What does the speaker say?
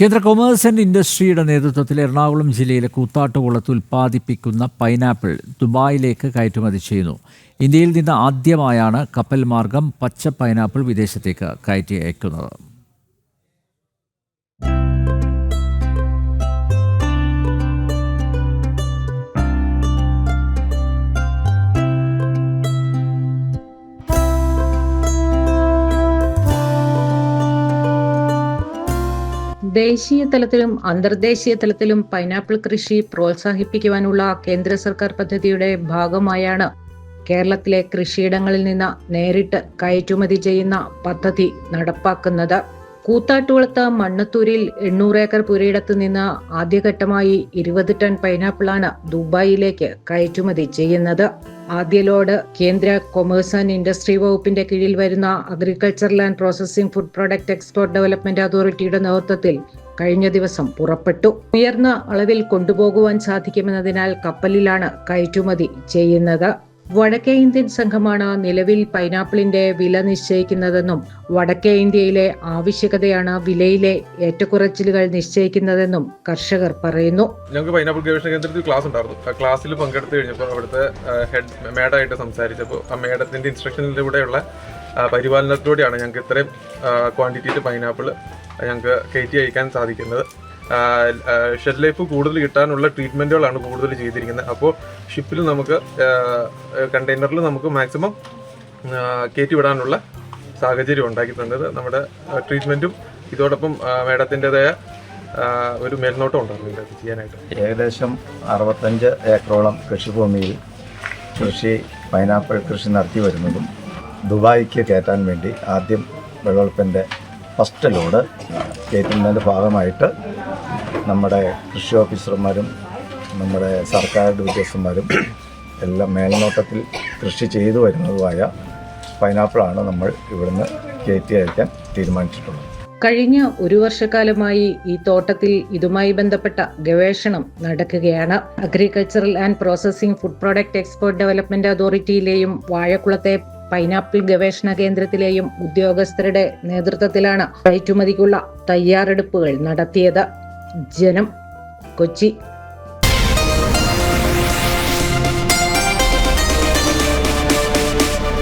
കേന്ദ്ര commerce and ഇൻഡസ്ട്രിയുടെ നേതൃത്വത്തിൽ എറണാകുളം ജില്ലയിലെ കൂത്താട്ടുകുളത്ത് ഉൽപ്പാദിപ്പിക്കുന്ന പൈനാപ്പിൾ ദുബായിലേക്ക് കയറ്റുമതി ചെയ്യുന്നു. ഇന്ത്യയിൽ നിന്ന് ആദ്യമായാണ് കപ്പൽ മാർഗം പച്ച പൈനാപ്പിൾ വിദേശത്തേക്ക് കയറ്റി അയക്കുന്നത്. ദേശീയ തലത്തിലും അന്തർദേശീയ തലത്തിലും പൈനാപ്പിൾ കൃഷി പ്രോത്സാഹിപ്പിക്കുവാനുള്ള കേന്ദ്ര സർക്കാർ പദ്ധതിയുടെ ഭാഗമായാണ് കേരളത്തിലെ കൃഷിയിടങ്ങളിൽ നിന്ന് നേരിട്ട് കയറ്റുമതി ചെയ്യുന്ന പദ്ധതി നടപ്പാക്കുന്നത്. കൂത്താട്ടുകുളത്ത് മണ്ണത്തൂരിൽ എണ്ണൂറ് ഏക്കർ പുരയിടത്ത് നിന്ന് ആദ്യഘട്ടമായി ഇരുപത് ടൺ പൈനാപ്പിളാണ് ദുബായിലേക്ക് കയറ്റുമതി ചെയ്യുന്നത്. ആദ്യ ലോഡ് കേന്ദ്ര കൊമേഴ്സ് ആൻഡ് ഇൻഡസ്ട്രി വകുപ്പിന്റെ കീഴിൽ വരുന്ന agriculture and processing food product export development അതോറിറ്റിയുടെ നേതൃത്വത്തിൽ കഴിഞ്ഞ ദിവസം പുറപ്പെട്ടു. ഉയർന്ന അളവിൽ കൊണ്ടുപോകുവാൻ സാധിക്കുമെന്നതിനാൽ കപ്പലിലാണ് കയറ്റുമതി ചെയ്യുന്നത്. വടക്കേ ഇന്ത്യൻ സംഘമാണ് നിലവിൽ പൈനാപ്പിളിന്റെ വില നിശ്ചയിക്കുന്നതെന്നും വടക്കേ ഇന്ത്യയിലെ ആവശ്യകതയാണ് വിലയിലെ ഏറ്റക്കുറച്ചിലുകൾ നിശ്ചയിക്കുന്നതെന്നും കർഷകർ പറയുന്നു. ഞങ്ങൾക്ക് പൈനാപ്പിൾ ഗവേഷണ കേന്ദ്രത്തിൽ ക്ലാസ് ഉണ്ടായിരുന്നു. ആ ക്ലാസ്സിൽ പങ്കെടുത്ത് കഴിഞ്ഞപ്പോൾ അവിടുത്തെ ഹെഡ് മേഡായിട്ട് സംസാരിച്ചപ്പോൾ ആ മേഡത്തിന്റെ ഇൻസ്ട്രക്ഷനിലൂടെയുള്ള പരിപാലനത്തിലൂടെയാണ് ഞങ്ങൾക്ക് ഇത്രയും ക്വാണ്ടിറ്റിയിൽ പൈനാപ്പിൾ ഞങ്ങൾക്ക് കയറ്റി അയക്കാൻ സാധിക്കുന്നത്. ഷെഡ് ലൈഫ് കൂടുതൽ കിട്ടാനുള്ള ട്രീറ്റ്മെന്റുകളാണ് കൂടുതൽ ചെയ്തിരിക്കുന്നത്. അപ്പോൾ ഷിപ്പിൽ നമുക്ക് കണ്ടെയ്നറിൽ നമുക്ക് മാക്സിമം കയറ്റി വിടാനുള്ള സാഹചര്യം ഉണ്ടാക്കിയിട്ടുണ്ട്. നമ്മുടെ ട്രീറ്റ്മെന്റും ഇതോടൊപ്പം മേഡത്തിന്റെതായ ഒരു മേൽനോട്ടം ഉണ്ടായിരുന്നു ഇതിനകത്ത് ചെയ്യാനായിട്ട്. ഏകദേശം അറുപത്തഞ്ച് ഏക്കറോളം കൃഷിഭൂമിയിൽ കൃഷി പൈനാപ്പിൾ കൃഷി നടത്തി വരുന്നതും ദുബായിക്ക് കയറ്റാൻ വേണ്ടി ആദ്യം വിളവെടുപ്പിന്റെ ഫസ്റ്റ് ലോഡ് കയറ്റുന്നതിന്റെ ഭാഗമായിട്ട് നമ്മുടെ കൃഷി ഓഫീസർമാരും നമ്മുടെ സർക്കാർ ഉദ്യോഗസ്ഥന്മാരും എല്ലാം മേൽനോട്ടത്തിൽ കൃഷി ചെയ്തു വരുന്നതുമായ പൈനാപ്പിളാണ് നമ്മൾ ഇവിടുന്ന് കയറ്റി അയക്കാൻ തീരുമാനിച്ചിട്ടുള്ളത്. കഴിഞ്ഞ ഒരു വർഷക്കാലമായി ഈ തോട്ടത്തിൽ ഇതുമായി ബന്ധപ്പെട്ട ഗവേഷണം നടക്കുകയാണ്. Agricultural and processing food product export development അതോറിറ്റിയിലെയും വാഴക്കുളത്തെ പൈനാപ്പിൾ ഗവേഷണ കേന്ദ്രത്തിലെയും ഉദ്യോഗസ്ഥരുടെ നേതൃത്വത്തിലാണ് കയറ്റുമതിക്കുള്ള തയ്യാറെടുപ്പുകൾ നടത്തിയത്. ജനം കൊച്ചി.